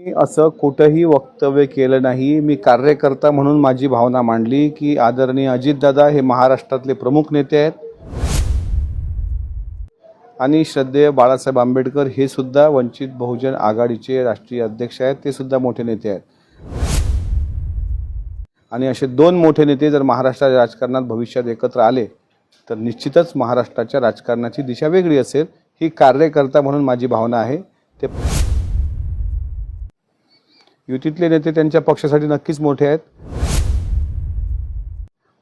मी असं कुठंही वक्तव्य केलं नाही. मी कार्यकर्ता म्हणून माझी भावना मांडली की आदरणीय अजितदादा हे महाराष्ट्रातले प्रमुख नेते आहेत. आणि श्रद्धेय बाळासाहेब आंबेडकर हे सुद्धा वंचित बहुजन आघाडीचे राष्ट्रीय अध्यक्ष आहेत. ते सुद्धा मोठे नेते आहेत. आणि असे दोन मोठे नेते जर महाराष्ट्राच्या राजकारणात भविष्यात एकत्र आले तर निश्चितच महाराष्ट्राच्या राजकारणाची दिशा वेगळी असेल. ही कार्यकर्ता म्हणून माझी भावना आहे. ते युतीतले नेते त्यांच्या पक्षासाठी नक्कीच मोठे आहेत.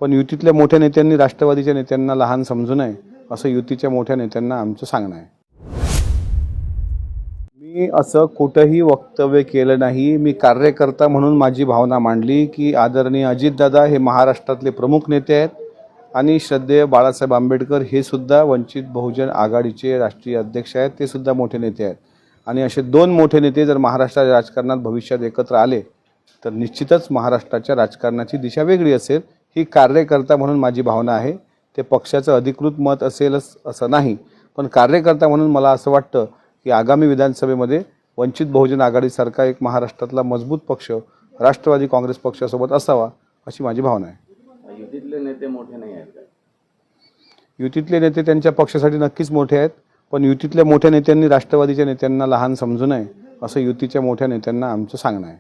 पण युतीतल्या मोठ्या नेत्यांनी राष्ट्रवादीच्या नेत्यांना लहान समजू नये असं युतीच्या मोठ्या नेत्यांना आमचं सांगणं आहे. मी असं कुठंही वक्तव्य केलं नाही. मी कार्यकर्ता म्हणून माझी भावना मांडली की आदरणीय अजितदादा हे महाराष्ट्रातले प्रमुख नेते आहेत आणि श्रद्धेय बाळासाहेब आंबेडकर हे सुद्धा वंचित बहुजन आघाडीचे राष्ट्रीय अध्यक्ष आहेत. ते सुद्धा मोठे नेते आहेत. आणि असे दोन मोठे नेते जर महाराष्ट्राच्या राजकारणात भविष्यात एकत्र आले तर निश्चितच महाराष्ट्राच्या राजकारणाची दिशा वेगळी असेल. ही कार्यकर्ता म्हणून माझी भावना आहे. ते पक्षाचं अधिकृत मत असेलच असं नाही. पण कार्यकर्ता म्हणून मला असं वाटतं की आगामी विधानसभेमध्ये वंचित बहुजन आघाडीसारखा एक महाराष्ट्रातला मजबूत पक्ष राष्ट्रवादी काँग्रेस पक्षासोबत असावा अशी माझी भावना आहे. युतीतले नेते मोठे नाही आहेत युतीतले नेते त्यांच्या पक्षासाठी नक्कीच मोठे आहेत. पण युतीतल्या मोठ्या नेत्यांनी राष्ट्रवादीच्या नेत्यांना लहान समजू नये असं युतीच्या मोठ्या नेत्यांना आमचं सांगणं आहे.